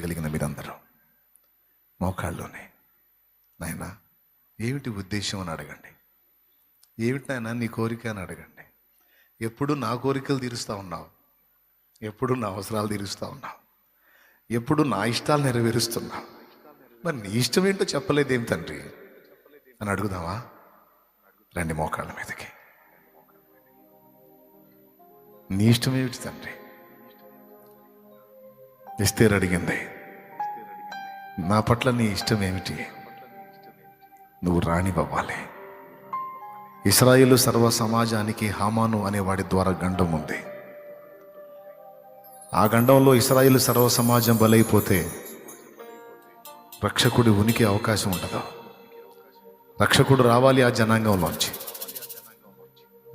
కలిగిన మీరందరూ మోకాళ్ళలోనే. నాయనా ఏమిటి ఉద్దేశం అని అడగండి. ఏమిటి నాయనా నీ కోరిక అని అడగండి. ఎప్పుడు నా కోరికలు తీరుస్తూ ఉన్నావు? ఎప్పుడు నా అవసరాలు తీరుస్తూ ఉన్నావు? ఎప్పుడు నా ఇష్టాలు నెరవేరుస్తున్నావు? మరి నీ ఇష్టం ఏంటో చెప్పలేదేం తండ్రి? అని అడుగుదామా? రండి మోకాళ్ళ మీదకి. నీ ఇష్టం ఏమిటి తండ్రి? ఎస్తేర్ అడిగింది నా పట్ల నీ ఇష్టం ఏమిటి? నువ్వు రాణివ్వాలి ఇస్రాయిలు సర్వ సమాజానికి హామాను అనేవాడి ద్వారా గండం ఉంది. ఆ గండంలో ఇస్రాయిలు సర్వ సమాజం బలైపోతే రక్షకుడి ఉనికి అవకాశం ఉండదు. రక్షకుడు రావాలి ఆ జనాంగంలోంచి.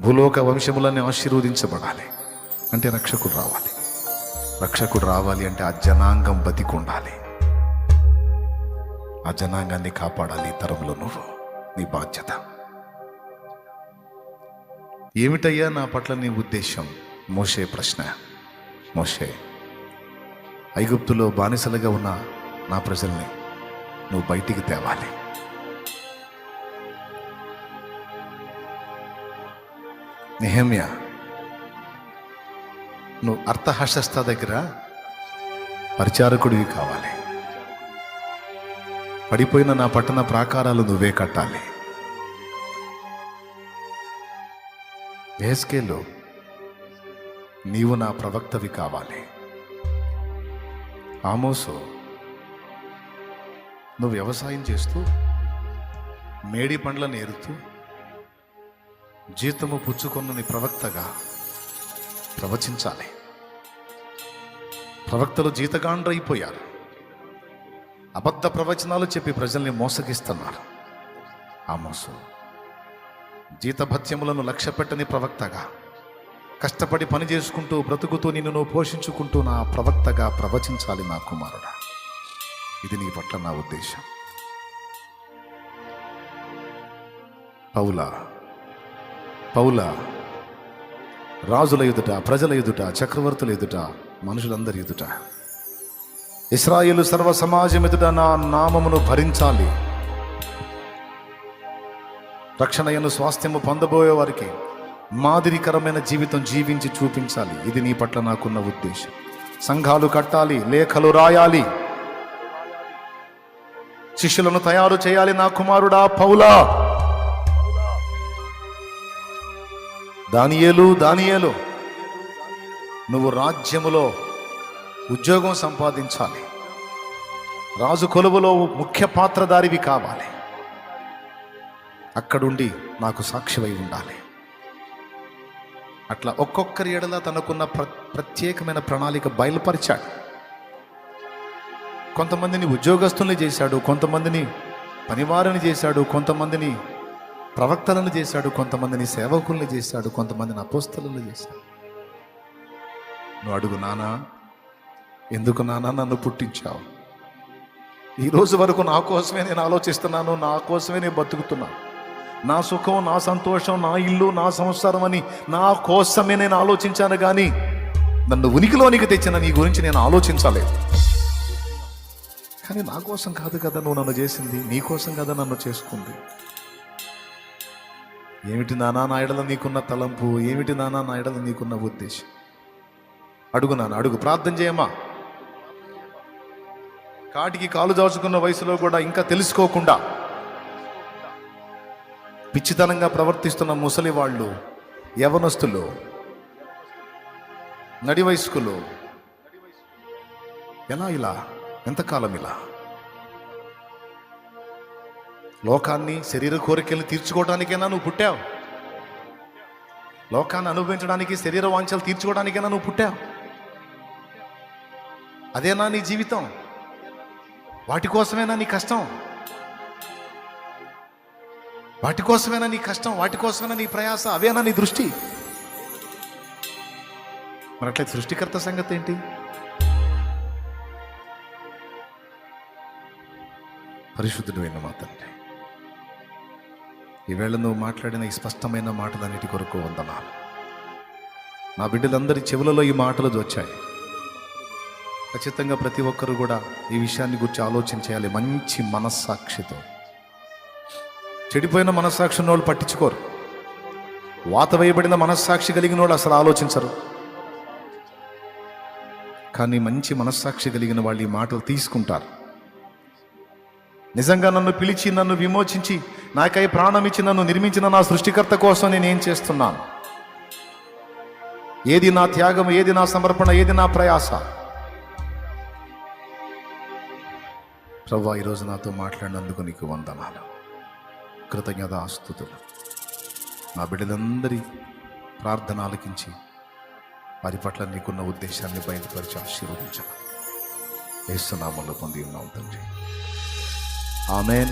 భూలోక వంశములన్నీ ఆశీర్వదించబడాలి. అంటే రక్షకుడు రావాలి. రక్షకుడు రావాలి అంటే ఆ జనాంగం బతికి ఉండాలి ఆ జనాంగాన్ని కాపాడాలి తరంలో నువ్వు. నీ బాధ్యత. ఏమిటయ్యా నా పట్ల నీ ఉద్దేశం? మోసే ప్రశ్న. మోషే ఐగుప్తులో బానిసలుగా ఉన్న నా ప్రజల్ని నువ్వు బయటికి తేవాలి. నిహమ్య నువ్వు అర్థహశస్త దగ్గర పరిచారకుడివి కావాలి. పడిపోయిన నా పట్టణ ప్రాకారాలు నువ్వే కట్టాలి. ఏస్కేలో నీవు నా ప్రవక్తవి కావాలి. ఆమోసు నువ్వు వ్యవసాయం చేస్తూ మేడి పండ్లను ఏరుతూ జీతము పుచ్చుకొన్న నీ ప్రవక్తగా ప్రవచించాలి. ప్రవక్తలు జీతగాండ్రైపోయారు. అబద్ధ ప్రవచనాలు చెప్పి ప్రజల్ని మోసగిస్తున్నారు. ఆ మోసం. జీతభత్యములను లక్ష్య పెట్టని ప్రవక్తగా కష్టపడి పని చేసుకుంటూ బ్రతుకుతూ నిన్ను నువ్వు పోషించుకుంటూ నా ప్రవక్తగా ప్రవచించాలి నా కుమారుడా. ఇది నీ పట్ల నా ఉద్దేశం. పౌల పౌల రాజుల ఎదుట ప్రజల ఎదుట చక్రవర్తుల ఎదుట మనుషులందరి ఎదుట. ఇస్రాయేలు సర్వ సమాజం ఎదుట నా నామమును భరించాలి. రక్షణయను స్వాస్థ్యము పొందబోయే వారికి మాదిరికరమైన జీవితం జీవించి చూపించాలి. ఇది నీ పట్ల నాకున్న ఉద్దేశం. సంఘాలు కట్టాలి లేఖలు రాయాలి. శిష్యులను తయారు చేయాలి నా కుమారుడా పౌలా. దానియేలు దానియేలు. నువ్వు రాజ్యములో ఉద్యోగం సంపాదించాలి. రాజు కొలువులో ముఖ్య పాత్రధారివి కావాలి. అక్కడుండి నాకు సాక్షివై ఉండాలి. అట్లా ఒక్కొక్కరి ఎడల తనకున్న ప్ర ప్రత్యేకమైన ప్రణాళిక బయలుపరిచాడు. కొంతమందిని ఉద్యోగస్తుల్ని చేశాడు కొంతమందిని పనివారిని చేశాడు కొంతమందిని ప్రవక్తలను చేశాడు కొంతమందిని సేవకుల్ని చేశాడు కొంతమందిని అపోస్తలను చేశాడు. నువ్వు అడుగు నానా ఎందుకు నానా నన్ను పుట్టించావు? ఈరోజు వరకు నా కోసమే నేను ఆలోచిస్తున్నాను నా కోసమే నేను బతుకుతున్నాను. నా సుఖం నా సంతోషం నా ఇల్లు నా సంసారం అని నా కోసమే నేను ఆలోచించాను కానీ నన్ను ఉనికిలోనికి తెచ్చిన నీ గురించి నేను ఆలోచించలేదు. కానీ నా కోసం కాదు కదా నువ్వు నన్ను చేసింది నీ కోసం కదా నన్ను చేసుకుంది. ఏమిటి నానా నా ఎడల నీకున్న తలంపు? ఏమిటి నానా నా ఎడల నీకున్న ఉద్దేశం? అడుగు నాన్న అడుగు. ప్రార్థన చేయమ్మా. కాటికి కాలు దాచుకున్న వయసులో కూడా ఇంకా తెలుసుకోకుండా పిచ్చితనంగా ప్రవర్తిస్తున్న ముసలి వాళ్ళు యవనస్తులు నడి వయస్కులు ఎలా ఇలా? ఎంతకాలం ఇలా? లోకాన్ని శరీర కోరికల్ని తీర్చుకోవడానికైనా నువ్వు పుట్టావు. లోకాన్ని అనుభవించడానికి శరీర వాంఛలు తీర్చుకోవడానికైనా నువ్వు పుట్టావు. అదేనా నీ జీవితం? వాటి కోసమేనా నీ కష్టం? వాటి కోసమేనా నీ కష్టం? వాటి కోసమేనా నీ ప్రయాస? అవేనా నీ దృష్టి? మరి అట్లయితే సృష్టికర్త సంగతి ఏంటి? పరిశుద్ధుడు అయిన మా తండ్రి. ఈవేళ నువ్వు మాట్లాడిన ఈ స్పష్టమైన మాటలన్నిటి కొరకు వందనాలు నా బిడ్డలందరి చెవులలో ఈ మాటలు వచ్చాయి ఖచ్చితంగా ప్రతి ఒక్కరు కూడా ఈ విషయాన్ని గురించి ఆలోచన చేయాలి. మంచి మనస్సాక్షితో. చెడిపోయిన మనస్సాక్షిని వాళ్ళు పట్టించుకోరు. వాత వేయబడిన మనస్సాక్షి కలిగిన వాళ్ళు అసలు ఆలోచించరు. కానీ మంచి మనస్సాక్షి కలిగిన వాళ్ళు ఈ మాటలు తీసుకుంటారు. నిజంగా నన్ను పిలిచి నన్ను విమోచించి నాకై ప్రాణం ఇచ్చి నన్ను నిర్మించిన నా సృష్టికర్త కోసం నేను ఏం చేస్తున్నాను? ఏది నా త్యాగం ఏది నా సమర్పణ ఏది నా ప్రయాస? ప్రవ్వా ఈరోజు నాతో మాట్లాడినందుకు నీకు వందనాలు. కృతజ్ఞత ఆస్తుతులు నా బిడ్డలందరి ప్రార్థన ఆలకించి వారి పట్ల నీకున్న ఉద్దేశాన్ని బయలుపరిచి ఆశీర్వదించాలి ఏసునామంలో పొంది ఉన్నాం తండ్రి. ఆమెన్.